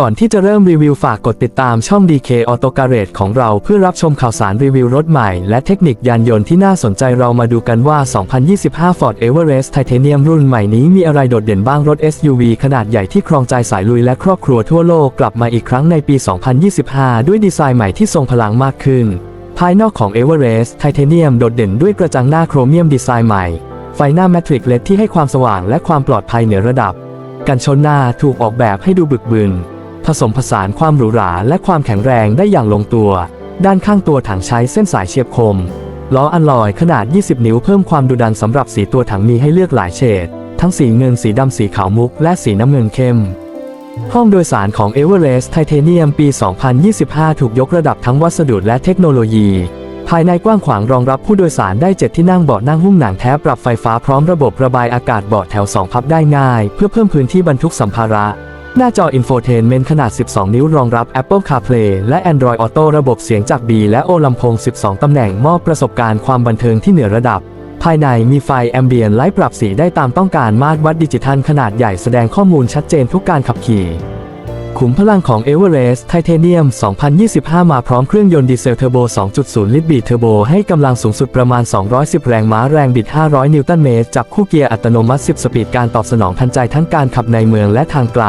ก่อนที่จะเริ่มรีวิวฝากกดติดตามช่อง DK Auto Garage ของเราเพื่อรับชมข่าวสารรีวิวรถใหม่และเทคนิคยานยนต์ที่น่าสนใจเรามาดูกันว่า 2025 Ford Everest Titanium รุ่นใหม่นี้มีอะไรโดดเด่นบ้างรถ SUV ขนาดใหญ่ที่ครองใจสายลุยและครอบครัวทั่วโลกกลับมาอีกครั้งในปี 2025 ด้วยดีไซน์ใหม่ที่ทรงพลังมากขึ้น ภายนอกของ Everest Titanium โดดเด่นด้วยกระจังหน้าโครเมียมดีไซน์ใหม่ ไฟหน้าแมทริกเลดที่ให้ความสว่างและความปลอดภัยเหนือระดับ กันชนหน้าถูกออกแบบให้ดูบึกบึน ผสมผสานความหรูหราและความแข็งแรงได้อย่างลงตัว ด้านข้างตัวถังใช้เส้นสายเฉียบคม ล้ออัลลอยขนาด 20 นิ้วเพิ่มความดุดันสำหรับสีตัวถังมีให้เลือกหลายเฉด ทั้งสีเงินสีดำสีขาวมุก และสีน้ำเงินเข้ม ห้องโดยสารของ Everest Titanium ปี 2025 ถูกยกระดับทั้งวัสดุและเทคโนโลยี ภายในกว้างขวางรองรับผู้โดยสารได้ 7 ที่นั่งเบาะนั่งหุ้มหนังแท้ปรับไฟฟ้าพร้อมระบบระบายอากาศเบาะแถว 2 พับได้ง่าย เพื่อเพิ่มพื้นที่บรรทุกสัมภาระ หน้าจอ Infotainment ขนาด 12 นิ้วรองรับ Apple CarPlay และ Android Auto ระบบเสียงจาก B และ O ลำโพง 12 ตำแหน่งมอบประสบการณ์ความบันเทิงที่เหนือระดับ ภายในมีไฟแอมเบียนไลท์ปรับสีได้ตามต้องการมาตรวัดดิจิทัลขนาดใหญ่แสดงข้อมูลชัดเจนทุกการขับขี่ขุมพลังของ Everest Titanium 2025 มาพร้อมเครื่องยนต์ดีเซลเทอร์โบ 2.0 ลิตรบีเทอร์โบ ให้กำลังสูงสุดประมาณ 210 แรงม้าแรงบิด 500 นิวตันเมตรจับคู่เกียร์อัตโนมัติ 10 สปีดการตอบสนองทันใจทั้งการขับในเมืองและทางไกล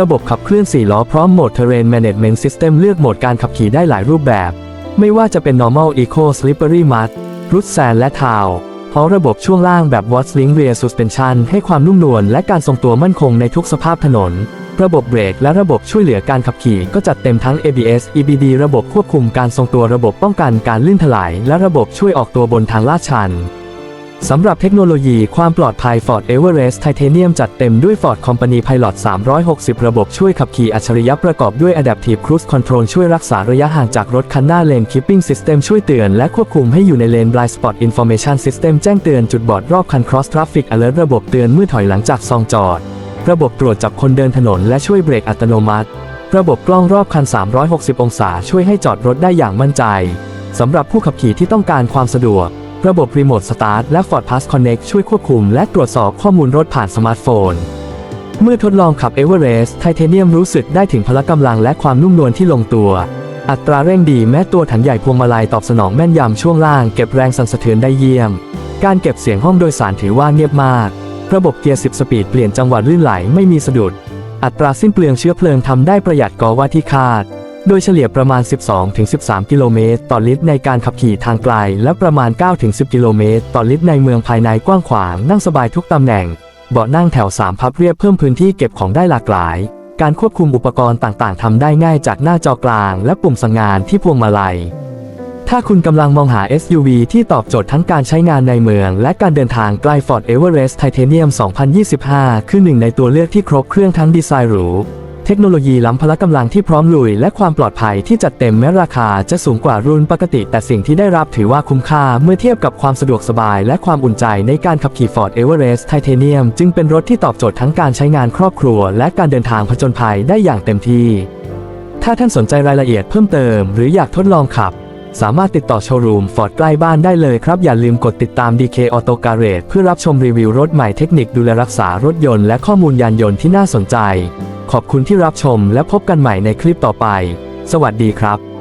ระบบขับเคลื่อน 4 ล้อพร้อมโหมด Terrain Management System เลือกโหมดการขับขี่ได้หลายรูปแบบ ไม่ว่าจะเป็น Normal Eco Slippery Mud Root Sand และ Town เพราะระบบช่วงล่างแบบ Watch Link Rear Suspension ให้ความนุ่มนวลและการทรงตัวมั่นคงในทุกสภาพถนน ระบบเบรกและระบบช่วยเหลือการขับขี่ก็จัดเต็มทั้ง ABS EBD ระบบควบคุมการทรงตัวระบบป้องกันการลื่นถลายและระบบช่วยออกตัวบนทางลาดชัน สำหรับเทคโนโลยีความปลอดภัย Ford Everest Titanium จัดเต็มด้วย Ford Company Pilot 360 ระบบช่วยขับขี่อัจฉริยะประกอบด้วย Adaptive Cruise Control ช่วยรักษาระยะห่างจากรถคันหน้า Lane Keeping System ช่วยเตือนและควบคุมให้อยู่ในเลน Blind Spot Information System แจ้งเตือนจุดบอดรอบคัน Cross Traffic Alert ระบบเตือนเมื่อถอยหลังจากซองจอด ระบบตรวจจับคนเดินถนนและช่วยเบรกอัตโนมัติ ระบบกล้องรอบคัน 360 องศา ช่วยให้จอดรถได้อย่างมั่นใจสำหรับผู้ขับขี่ที่ต้องการความสะดวก ระบบรีโมทสตาร์ทและ Ford Pass Connect ช่วยควบคุมและตรวจสอบข้อมูลรถผ่านสมาร์ทโฟน เมื่อทดลองขับ Everest Titanium รู้สึกได้ถึงพละกำลังและความนุ่มนวลที่ลงตัว อัตราเร่งดีแม้ตัวถังใหญ่พวงมาลัยตอบสนองแม่นยำช่วงล่างเก็บแรงสั่นสะเทือนได้เยี่ยม การเก็บเสียงห้องโดยสารถือว่าเงียบมาก ระบบเกียร์ 10 สปีดเปลี่ยนจังหวะลื่นไหลไม่มีสะดุด อัตราสิ้นเปลืองเชื้อเพลิงทำได้ประหยัดกว่าที่คาด โดยเฉลี่ยประมาณ 12-13 กิโลเมตรต่อลิตรในการขับขี่ทางไกล และประมาณ 9-10 กิโลเมตรต่อลิตรในเมืองภายในกว้างขวางนั่งสบายทุกตำแหน่ง เบาะนั่งแถว 3 พับเรียบเพิ่มพื้นที่เก็บของได้หลากหลาย การควบคุมอุปกรณ์ต่างๆทำได้ง่ายจากหน้าจอกลาง และปุ่มสั่งงานที่พวงมาลัย ถ้าคุณกำลังมองหา SUV ที่ตอบโจทย์ทั้งการใช้งานในเมือง และการเดินทางไกล Ford Everest Titanium 2025 คือหนึ่งในตัวเลือกที่ครบเครื่องทั้งดีไซน์หรู เทคโนโลยีล้ำพละกำลังที่พร้อมลุย และความปลอดภัยที่จัดเต็มแม้ราคาจะสูงกว่ารุ่นปกติ แต่สิ่งที่ได้รับถือว่าคุ้มค่าเมื่อเทียบกับความสะดวกสบาย และความอุ่นใจในการขับขี่ Ford Everest Titanium จึงเป็นรถที่ตอบโจทย์ทั้งการใช้งานครอบครัว และการเดินทางผจญภัยได้อย่างเต็มที่ ถ้าท่านสนใจรายละเอียดเพิ่มเติม หรืออยากทดลองขับ สามารถติดต่อโชว์รูมฟอร์ดใกล้บ้านได้เลยครับอย่าลืมกดติดตาม DK Auto Garage เพื่อรับชมรีวิวรถใหม่เทคนิคดูแลรักษารถยนต์และข้อมูลยานยนต์ที่น่าสนใจ ขอบคุณที่รับชมและพบกันใหม่ในคลิปต่อไป สวัสดีครับ